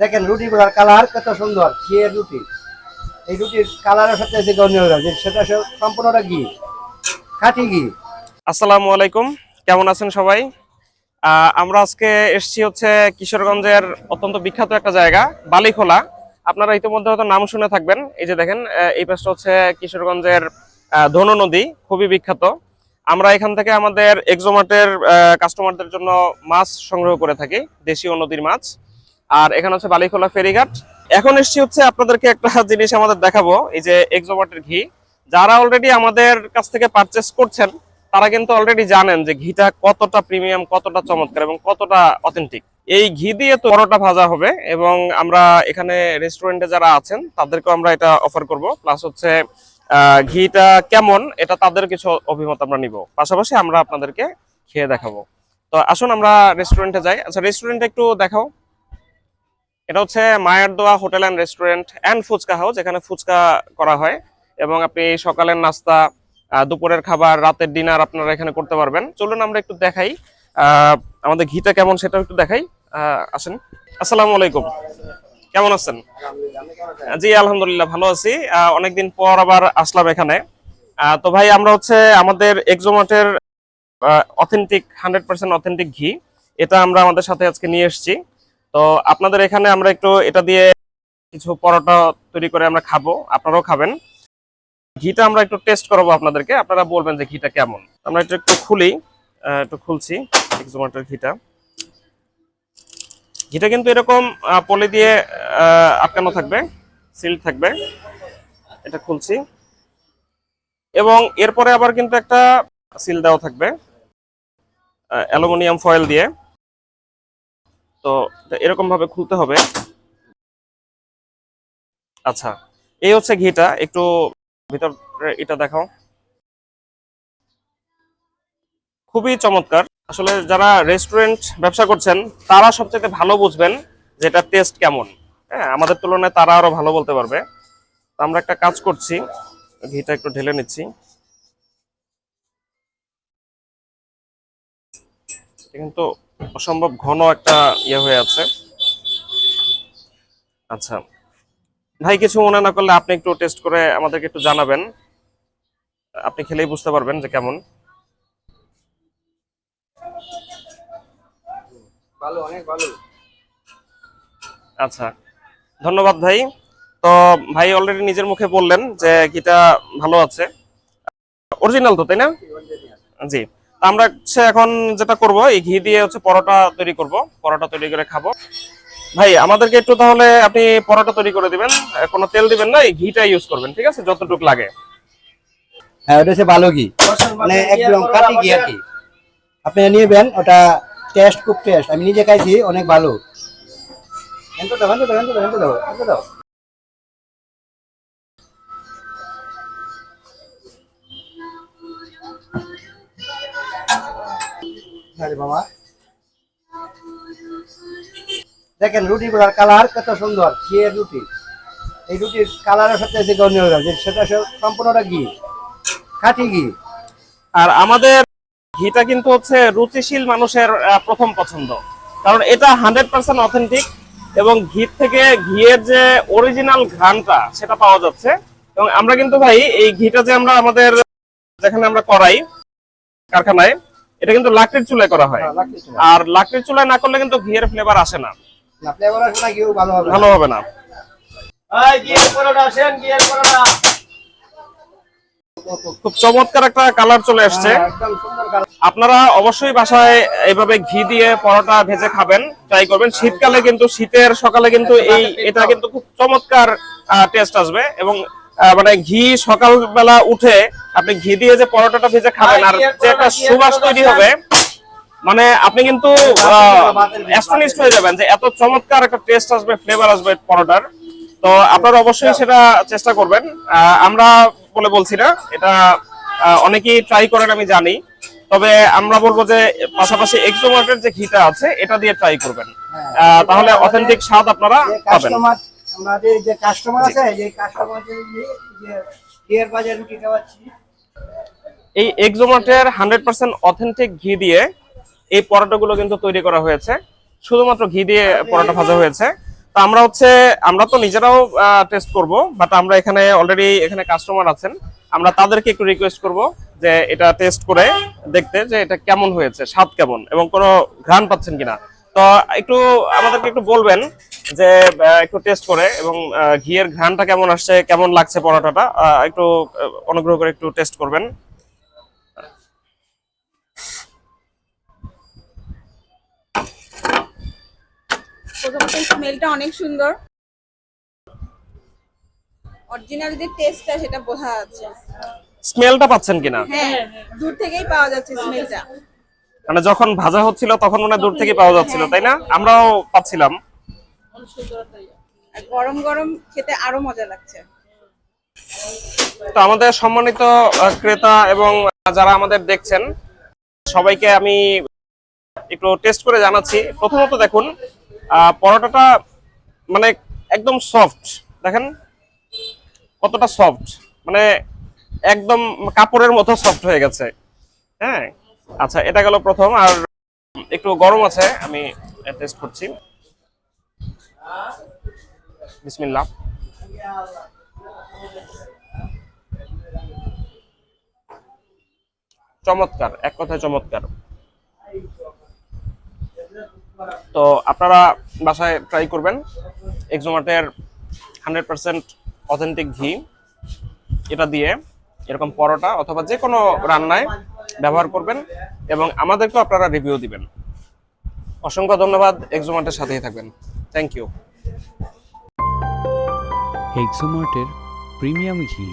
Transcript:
দেখেন রুটিগুলোর কালার কত সুন্দর, ঘিয়ের রুটি। এই রুটির কালারের সাথে যে যে সেটা সম্পূর্ণটা ঘি, খাঁটি ঘি। আসসালামু আলাইকুম, কেমন আছেন সবাই? আমরা আজকে এসেছি হচ্ছে কিশোরগঞ্জের অত্যন্ত বিখ্যাত একটা জায়গা, বালিখোলা। আপনারা ইতিমধ্যে হয়তো নাম শুনে থাকবেন। এই যে দেখেন এই পাশটা হচ্ছে কিশোরগঞ্জের ধনু নদী খুবই বিখ্যাত। আমরা এখান থেকে আমাদের এক্সোমার্টের কাস্টমারদের জন্য মাছ সংগ্রহ করে থাকি, দেশীয় নদীর মাছ। আর এখানে হচ্ছে বালিখোলা ফেরিঘাট। এখন এসেছি হচ্ছে আপনাদেরকে একটা জিনিস আমাদের দেখাবো, এই যে এক্সোমার্টের ঘি। যারা অলরেডি আমাদের কাছ থেকে পারচেস করছেন, তারা কিন্তু অলরেডি জানেন যে ঘিটা কতটা প্রিমিয়াম কতটা চমৎকার এবং কতটা অথেন্টিক এই ঘি দিয়ে তো পরোটা ভাজা হবে এবং আমরা এখানে রেস্টুরেন্টে যারা আছেন, তাদেরকেও আমরা এটা অফার করব। প্লাস হচ্ছে ঘিটা কেমন, এটা তাদের কিছু অভিমত আমরা নিব। পাশাপাশি আমরা আপনাদেরকে খেয়ে দেখাবো। তো আসুন আমরা রেস্টুরেন্টে যাই। আচ্ছা রেস্টুরেন্টে একটু দেখাও। এটা হচ্ছে মায়ের দোয়া hotel and restaurant and fuchka house এখানে ফুচকা করা হয়। এবং আপনি সকালের নাস্তা দুপুরের খাবার রাতের ডিনার আপনারা এখানে করতে পারবেন। চলুন আমরা একটু দেখাই। আহ, আমাদের ঘিটা কেমন সেটাও একটু দেখাই। আসেন। আসসালামু আলাইকুম। কেমন আছেন? জি আলহামদুলিল্লাহ ভালো আছি। অনেকদিন পর আবার আসলাম এখানে। আহ, তো ভাই আমরা হচ্ছে আমাদের এক্সোমার্টের অথেন্টিক হান্ড্রেড পার্সেন্ট অথেন্টিক ঘি। এটা আমরা আমাদের সাথে আজকে নিয়ে এসেছি। তো আপনাদের এখানে আমরা একটু এটা দিয়ে কিছু পরোটা তৈরি করে আমরা খাব। আপনারাও খাবেন। ঘিটা আমরা একটু টেস্ট করাবো আপনাদেরকে। আপনারা বলবেন যে ঘিটা কেমন। আমরা একটু একটু খুলি একটু খুলছি এক্সোমার্টের ঘিটা। ঘিটা কিন্তু এরকম পলি দিয়ে আটকানো থাকবে সিল থাকবে। এটা খুলছি। এবং এরপরে আবার কিন্তু একটা সিল দেওয়া থাকবে অ্যালুমিনিয়াম ফয়েল দিয়ে। তো এরকম ভাবে খুলতে হবে। আচ্ছা এই হচ্ছে ঘিটা। একটু ভিতর এটা দেখাও। খুবই চমৎকার। আসলে যারা রেস্টুরেন্ট ব্যবসা করছেন, তারা সবচেয়ে ভালো বুঝবেন যে এটা টেস্ট কেমন। হ্যাঁ আমাদের তুলনায় তারা আরও ভালো বলতে পারবে। তো আমরা একটা কাজ করছি, ঘিটা একটু ঢেলে নিচ্ছি। কিন্তু অসম্ভব ঘন একটা ইয়ে হয়ে আছে। আচ্ছা ভাই কিছু মনে না করলে আপনি একটু টেস্ট করে আমাদেরকে একটু জানাবেন। আপনি খেলেই বুঝতে পারবেন যে কেমন। ভালো অনেক ভালো। আচ্ছা ধন্যবাদ ভাই। তো ভাই অলরেডি নিজের মুখে বললেন যে ঘিটা ভালো আছে। অরিজিনাল তো তাই না? জি। আমরা হচ্ছে এখন যেটা করব, এই ঘি দিয়ে হচ্ছে পরোটা তৈরি করব, পরোটা তৈরি করে খাব। ভাই, আমাদেরকে একটু তাহলে আপনি পরোটা তৈরি করে দিবেন কোনো তেল দিবেন না, এই ঘিটা ইউজ করবেন, ঠিক আছে? যতটুকু লাগে। হ্যাঁ ওটা হচ্ছে ভালো ঘি। মানে একদম খাঁটি ঘি আর কি। আপনি নিয়েবেন ওটা টেস্ট খুব টেস্ট আমি নিজে খাইছি, অনেক ভালো দাও দাও দাও দাও দেখেন রুটিগুলোর কালার কত সুন্দর, ঘিয়ের রুটি। এই রুটির কালারের সাথে সেটা সম্পূর্ণটা ঘি, খাঁটি ঘি। আর আমাদের ঘিটা কিন্তু হচ্ছে রুচিশীল মানুষের প্রথম পছন্দ। কারণ এটা হান্ড্রেড পার্সেন্ট অথেন্টিক এবং ঘি থেকে ঘিয়ের যে অরিজিনাল ঘ্রাণটা, সেটা পাওয়া যাচ্ছে। এবং আমরা কিন্তু ভাই, এই ঘিটা যে আমরা আমাদের যেখানে আমরা করাই কারখানায় এটা কিন্তু লাকড়ির চুলায় করা হয়। আর লাকড়ির চুলায় না করলে কিন্তু ঘিয়ের ফ্লেভার আসে না। ভালো হবে না। খুব চমৎকার একটা কালার চলে আসছে। হ্যাঁ, একদম সুন্দর কালার আপনারা অবশ্যই বাসায় এইভাবে ঘি দিয়ে পরোটা ভেজে খাবেন ট্রাই করবেন। শীতকালে কিন্তু শীতের সকালে কিন্তু এই এটা কিন্তু খুব চমৎকার টেস্ট আসবে। এবং আহ, মানে ঘি সকালবেলা উঠে আপনি ঘি দিয়ে যে পরোটাটা ভেজে খাবেন আর যে একটা সুবাস তৈরি হবে মানে আপনি কিন্তু অ্যাস্টনিস্ট হয়ে যাবেন যে এত চমৎকার একটা টেস্ট আসবে ফ্লেভার আসবে পরোটার। তো আপনারা অবশ্যই সেটা চেষ্টা করবেন। আমরা বলে বলছি না এটা অনেকেই ট্রাই করেন আমি জানি। তবে আমরা বলব যে পাশাপাশি এক্সোমার্টের যে ঘিটা আছে এটা দিয়ে ট্রাই করবেন। আহ, তাহলে অথেন্টিক স্বাদ আপনারা পাবেন। আমাদের যে কাস্টমার আছে যে কাস্টমার যে বাজার রুটি খাওয়াচ্ছি এই এক্সোমার্টের হান্ড্রেড পার্সেন্ট অথেন্টিক ঘি দিয়ে এই পরোটাগুলো কিন্তু তৈরি করা হয়েছে। শুধুমাত্র ঘি দিয়ে পরোটা ভাজা হয়েছে। তো আমরা হচ্ছে, আমরা তো নিজেরাও টেস্ট করব বাট আমরা এখানে অলরেডি এখানে কাস্টমার আছেন। আমরা তাদেরকে একটু রিকোয়েস্ট করব যে এটা টেস্ট করে দেখতে যে এটা কেমন হয়েছে, স্বাদ কেমন এবং কোনো ঘ্রাণ পাচ্ছেন কিনা। তো একটু আমাদেরকে একটু বলবেন যে একটু টেস্ট করে এবং ঘিয়ের ঘ্রাণটা কেমন আসছে কেমন লাগছে পরোটাটা? একটু অনুগ্রহ করে একটু টেস্ট করবেন। প্রথমত স্মেলটা অনেক সুন্দর। অরিজিনাল যে টেস্টটা সেটা বোঝা যাচ্ছে। স্মেলটা পাচ্ছেন কিনা? হ্যাঁ দূর থেকেই পাওয়া যাচ্ছে স্মেলটা মানে যখন ভাজা হচ্ছিল তখন মনে দূর থেকে পাওয়া যাচ্ছিল তাই না? আমরাও পাচ্ছিলাম। গরম গরম খেতে আরও মজা লাগছে। তো আমাদের সম্মানিত ক্রেতা এবং যারা আমাদের দেখছেন সবাইকে আমি একটু টেস্ট করে জানাচ্ছি। প্রথমত দেখুন পরোটাটা মানে একদম সফট দেখেন কতটা সফট মানে একদম কাপড়ের মতো সফট হয়ে গেছে। হ্যাঁ আচ্ছা এটা গেল প্রথম আর একটু গরম আছে, আমি টেস্ট করছি। বিসমিল্লাহ। চমৎকার, এক কথায় চমৎকার। তো আপনারা বাসায় ট্রাই করবেন। এক্সোমার্টের হান্ড্রেড পার্সেন্ট অথেন্টিক ঘি। এটা দিয়ে, এরকম পরোটা অথবা যে কোনো রান্নায় ব্যবহার করবেন এবং আমাদেরকেও আপনারা রিভিউ দিবেন। অসংখ্য ধন্যবাদ এক্সোমার্টের সাথেই থাকবেন। থ্যাংক ইউ হেক্সোমার্টের প্রিমিয়াম ঘি।